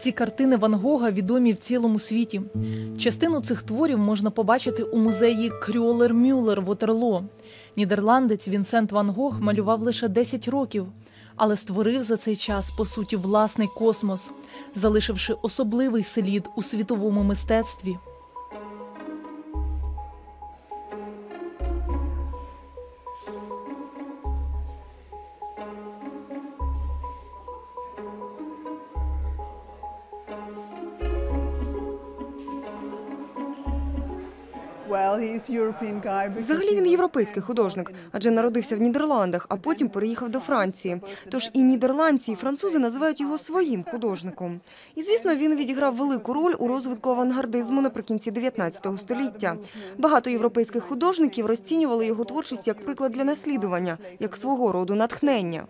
Ці картини Ван Гога відомі в цілому світі. Частину цих творів можна побачити у музеї Крюлер Мюллер в Отерло. Нідерландець Вінсент Ван Гог малював лише 10 років, але створив за цей час по суті власний космос, залишивши особливий слід у світовому мистецтві. Взагалі він європейський художник, адже народився в Нідерландах, а потім переїхав до Франції. Тож і нідерландці, і французи називають його своїм художником. І звісно, він відіграв велику роль у розвитку авангардизму наприкінці 19 століття. Багато європейських художників розцінювали його творчість як приклад для наслідування, як свого роду натхнення.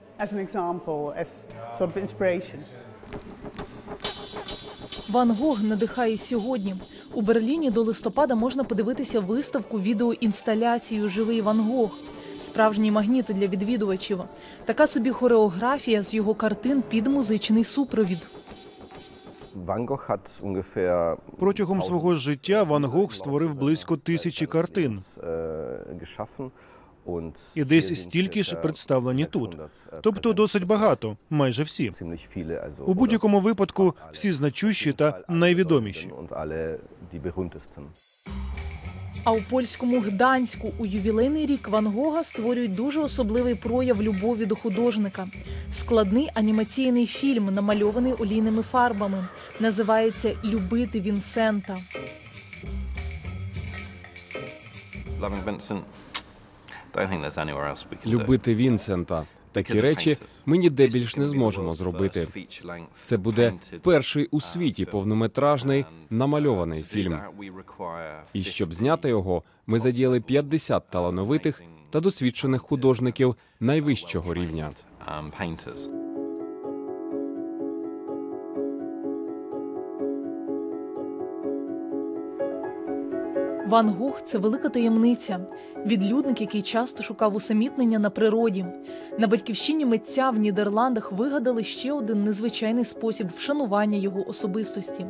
Ван Гог надихає сьогодні. У Берліні до листопада можна подивитися виставку відеоінсталяцію Живий Ван Гог. Справжній магніт для відвідувачів. Така собі хореографія з його картин під музичний супровід. Протягом свого життя Ван Гог створив близько тисячі картин. І десь стільки ж представлені тут. 600, äh, Тобто досить багато, майже всі. У будь-якому випадку всі значущі та найвідоміші. А у польському Гданську у ювілейний рік Ван Гога створюють дуже особливий прояв любові до художника. Складний анімаційний фільм, намальований олійними фарбами, називається Любити Вінсента. Любити Вінсента. Такі речі ми ніде більш не зможемо зробити. Це буде перший у світі повнометражний намальований фільм. І щоб зняти його, ми задіяли 50 талановитих та досвідчених художників найвищого рівня. Ван Гог це велика таємниця, відлюдник, який часто шукав усамітнення на природі. На батьківщині митця в Нідерландах вигадали ще один незвичайний спосіб вшанування його особистості.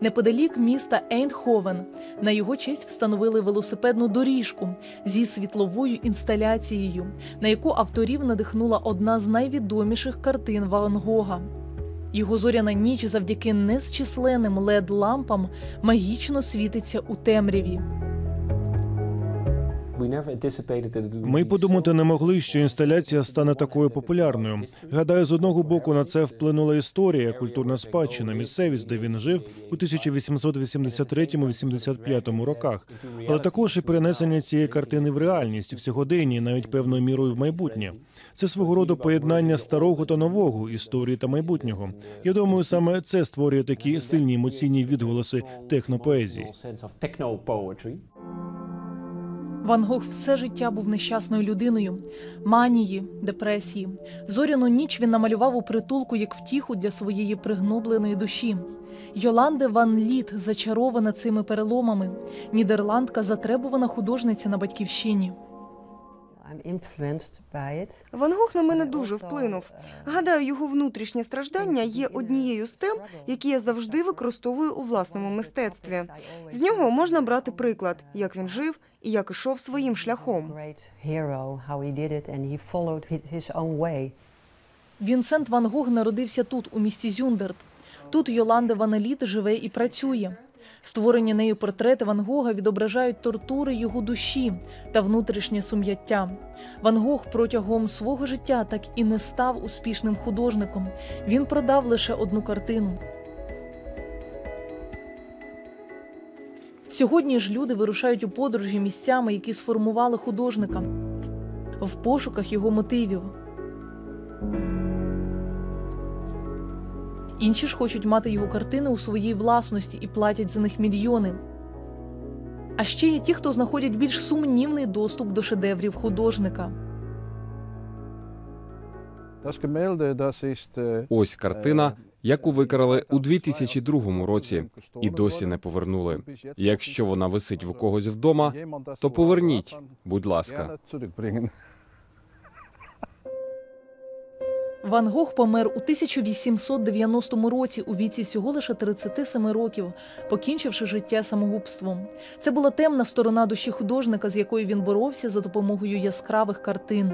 Неподалік міста Ейнховен на його честь встановили велосипедну доріжку зі світловою інсталяцією, на яку авторів надихнула одна з найвідоміших картин Ван Гога. Його зоряна ніч завдяки незчисленним лед лампам магічно світиться у темряві. Ми подумати не могли, що інсталяція стане такою популярною. Гадаю, з одного боку на це вплинула історія, культурна спадщина, місцевість, де він жив у 1883-85 роках, але також і перенесення цієї картини в реальність в сьогоденні, навіть певною мірою в майбутнє. Це свого роду поєднання старого та нового історії та майбутнього. Я думаю, саме це створює такі сильні емоційні відголоси технопоезії. Ван Гог все життя був нещасною людиною, манії, депресії. Зоряну ніч він намалював у притулку як втіху для своєї пригнобленої душі. Йоланде Ван Літ зачарована цими переломами. Нідерландка затребувана художниця на батьківщині. Ван Гог на мене дуже вплинув. Гадаю, його внутрішнє страждання є однією з тем, які я завжди використовую у власному мистецтві. З нього можна брати приклад, як він жив і як ішов своїм шляхом. Вінсент Ван Гог народився тут, у місті Зюндерт. Тут Йоланде Ван Літ живе і працює. Створені нею портрети Ван Гога відображають тортури його душі та внутрішнє сум'яття. Ван Гог протягом свого життя так і не став успішним художником. Він продав лише одну картину. Сьогодні ж люди вирушають у подорожі місцями, які сформували художника в пошуках його мотивів. Інші ж хочуть мати його картини у своїй власності і платять за них мільйони. А ще є ті, хто знаходять більш сумнівний доступ до шедеврів художника. Ось картина, яку викрали у 2002 році, і досі не повернули. Якщо вона висить в когось вдома, то поверніть, будь ласка. Ван Гог помер у 1890 році у віці всього лише 37 років, покінчивши життя самогубством. Це була темна сторона душі художника, з якою він боровся за допомогою яскравих картин.